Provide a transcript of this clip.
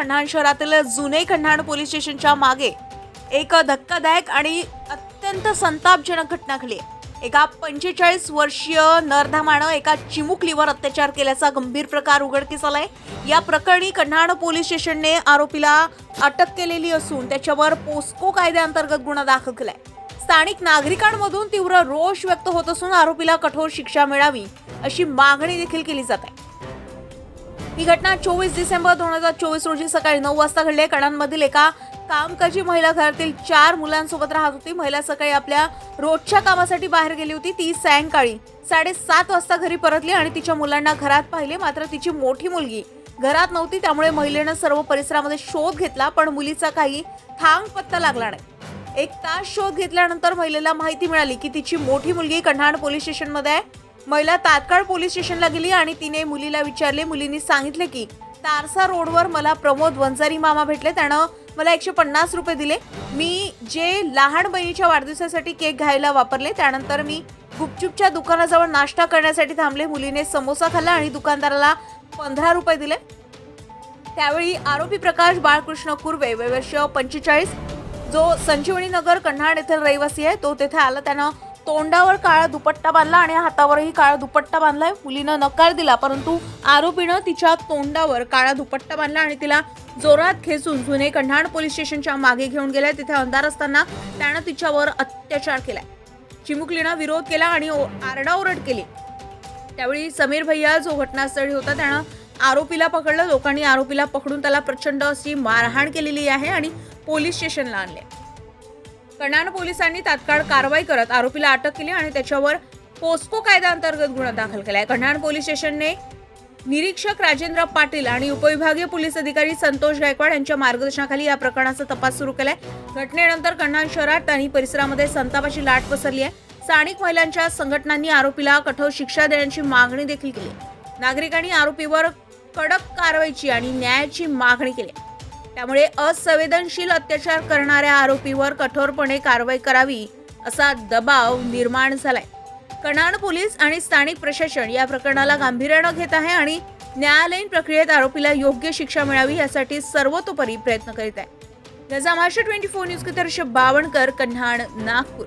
कन्हाण शहरातील जुने कन्हाण पोलीस स्टेशनच्या मागे एक धक्कादायक आणि अत्यंत संतापजनक घटना घडली. आहे. एका पंचेचाळीस वर्षीय नरधामानं एका चिमुकलीवर अत्याचार केल्याचा गंभीर प्रकार उघडकीस आलाय. या प्रकरणी कन्हाण पोलीस स्टेशनने आरोपीला अटक केलेली असून त्याच्यावर पोस्को कायद्याअंतर्गत गुन्हा दाखल केलाय. स्थानिक नागरिकांमधून तीव्र रोष व्यक्त होत असून आरोपीला कठोर शिक्षा मिळावी अशी मागणी देखील केली जात आहे. ही घटना चोवीस डिसेंबर दोन हजार चोवीस रोजी सकाळी नऊ वाजता घडली. आहे कणांमधील एका कामकाजी महिला घरातील चार मुलांसोबत राहत होती. महिला सकाळी आपल्या रोजच्या कामासाठी बाहेर गेली होती. ती सायंकाळी साडेसात वाजता घरी परतली आणि तिच्या मुलांना घरात पाहिले. मात्र तिची मोठी मुलगी घरात नव्हती त्यामुळे महिलेनं सर्व परिसरामध्ये शोध घेतला. पण मुलीचा काही थांग पत्ता लागला नाही. एक तास शोध घेतल्यानंतर महिलेला माहिती मिळाली की तिची मोठी मुलगी कन्हाड पोलीस स्टेशनमध्ये आहे. महिला तात्काळ पोलीस स्टेशनला गेली आणि तिने मुलीला विचारले. मुलीने सांगितले की तारसा रोडवर मला प्रमोद वंजारी मामा भेटले. त्यानं मला एकशे पन्नास रुपये दिले. मी जे लहान बहिणीच्या वाढदिवसासाठी केक घ्यायला वापरले त्यानंतर मी गुपचुपच्या दुकानाजवळ नाश्ता करण्यासाठी थांबले. मुलीने समोसा खाल्ला आणि दुकानदाराला पंधरा रुपये दिले. त्यावेळी आरोपी प्रकाश बाळकृष्ण कुर्वे वैवर्ष पंचेचाळीस जो संजीवनी नगर कन्हाड येथील रहिवासी आहे तो तेथे आला. त्यानं तोंडावर काळा दुपट्टा बांधला आणि हातावरही काळा दुपट्टा बांधलाय. मुलीनं नकार दिला परंतु आरोपीनं तिच्या तोंडावर काळा दुपट्टा बांधला आणि तिला जोरात खेचून जुने कन्हाड पोलीस स्टेशनच्या मागे घेऊन गेलाय. तिथे अंधार असताना त्यानं तिच्यावर अत्याचार केलाय. चिमुकलीनं विरोध केला आणि ओ- आरडाओरड केली. त्यावेळी समीर भैया जो घटनास्थळी होता त्यानं आरोपीला पकडलं. लोकांनी आरोपीला पकडून त्याला प्रचंड अशी मारहाण केलेली आहे आणि पोलीस स्टेशनला आणले कणान पोलिसांनी तात्काळ कारवाई करत आरोपीला अटक केली आणि त्याच्यावर पोस्को कायद्याअंतर्गत गुन्हा दाखल केलाय कणान पोलीस स्टेशनने निरीक्षक राजेंद्र पाटील आणि उपविभागीय पोलीस अधिकारी संतोष गायकवाड यांच्या मार्गदर्शनाखाली या प्रकरणाचा तपास सुरू केलाय. घटनेनंतर कन्हान शहरात आणि परिसरामध्ये संतापाची लाट पसरली आहे. स्थानिक महिलांच्या संघटनांनी आरोपीला कठोर शिक्षा देण्याची मागणी देखील केली नागरिकांनी आरोपीवर कडक कारवाईची आणि न्यायाची मागणी केली त्यामुळे असंवेदनशील अत्याचार करणाऱ्या आरोपीवर कठोरपणे कारवाई करावी असा दबाव निर्माण झालाय. कणाड पोलीस आणि स्थानिक प्रशासन या प्रकरणाला गांभीर्यानं घेत आहे आणि न्यायालयीन प्रक्रियेत आरोपीला योग्य शिक्षा मिळावी यासाठी सर्वतोपरी प्रयत्न करीत आहे. गजा ट्वेंटी फोर न्यूज के तर्फ बावणकर कन्हाड नागपूर.